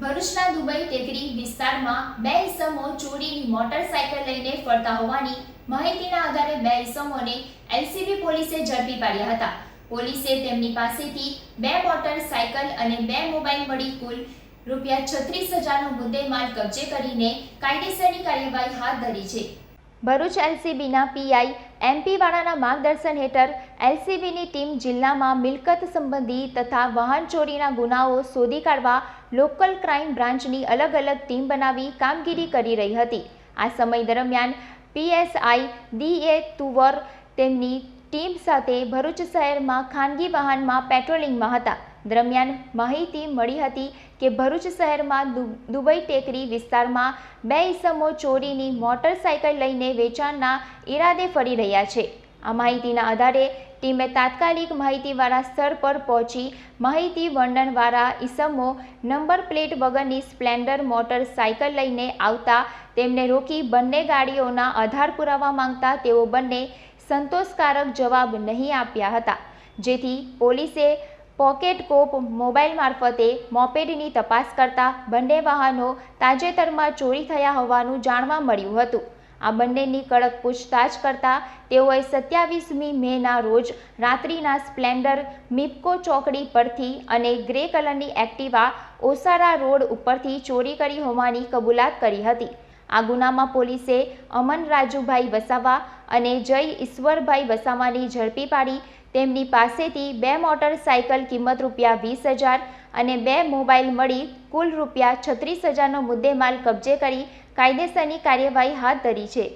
ભરૂચના દુબઈ ટેકરી વિસ્તારમાં બે ઇસમો ચોરીની મોટરસાયકલ લઈને ફરતા હોવાની માહિતીના આધારે બે ઇસમોને એલસીબી પોલીસે ઝડપી પાડ્યા હતા. પોલીસે તેમની પાસેથી બે મોટરસાયકલ અને બે મોબાઈલ મળી કુલ રૂપિયા છત્રીસ હજારનો મુદ્દેમાલ કબજે કરીને કાયદેસરની કાર્યવાહી હાથ ધરી છે. ભરૂચ એલસીબીના પીઆઈ એમપી વાળાના માર્ગદર્શન હેઠળ એલસીબીની ટીમ જિલ્લામાં મિલકત સંબંધી તથા વાહન ચોરીના ગુનાઓ શોધી કાઢવા લોકલ ક્રાઇમ બ્રાન્ચની અલગ અલગ ટીમ બનાવી કામગીરી કરી રહી હતી. આ સમય દરમિયાન પીએસઆઈ ડી એ તુવર તેમની ટીમ સાથે ભરૂચ શહેરમાં ખાનગી વાહનમાં પેટ્રોલિંગમાં હતા. દરમિયાન માહિતી મળી હતી કે ભરૂચ શહેરમાં દુબઈ ટેકરી વિસ્તારમાં બે ઇસમો ચોરીની મોટરસાયકલ લઈને વેચાણના ઈરાદે ફરી રહ્યા છે. આ માહિતીના આધારે ટીમે તાત્કાલિક માહિતીવાળા સ્થળ પર પહોંચી માહિતી વર્ણનવાળા ઇસમો નંબર પ્લેટ વગરની સ્પ્લેન્ડર મોટરસાયકલ લઈને આવતા તેમને રોકી બંને ગાડીઓના આધાર પુરાવા માંગતા તેઓ બંને સંતોષકારક જવાબ નહીં આપ્યા હતા. જેથી પોલીસે પોકેટ કોપ મોબાઈલ મારફતે મોપેડની તપાસ કરતા બંને વાહનો તાજેતરમાં ચોરી થયા હોવાનું જાણવા મળ્યું હતું. આ બંનેની કડક પૂછતાછ કરતા તેઓએ સત્યાવીસમી મેના રોજ રાત્રિના સ્પ્લેન્ડર મિપકો ચોકડી પરથી અને ગ્રે કલરની એક્ટિવા ઓસારા રોડ ઉપરથી ચોરી કરી હોવાની કબૂલાત કરી હતી. આ ગુનામાં પોલીસે અમન રાજુભાઈ વસાવા અને જય ઈશ્વરભાઈ વસાવાની ઝડપી પાડી તેમની પાસેથી બે મોટરસાયકલ કિંમત રૂપિયા વીસ હજાર અને બે મોબાઈલ મળી કુલ રૂપિયા છત્રીસ હજારનો મુદ્દેમાલ કબજે કરી કાયદેસરની કાર્યવાહી હાથ ધરી છે.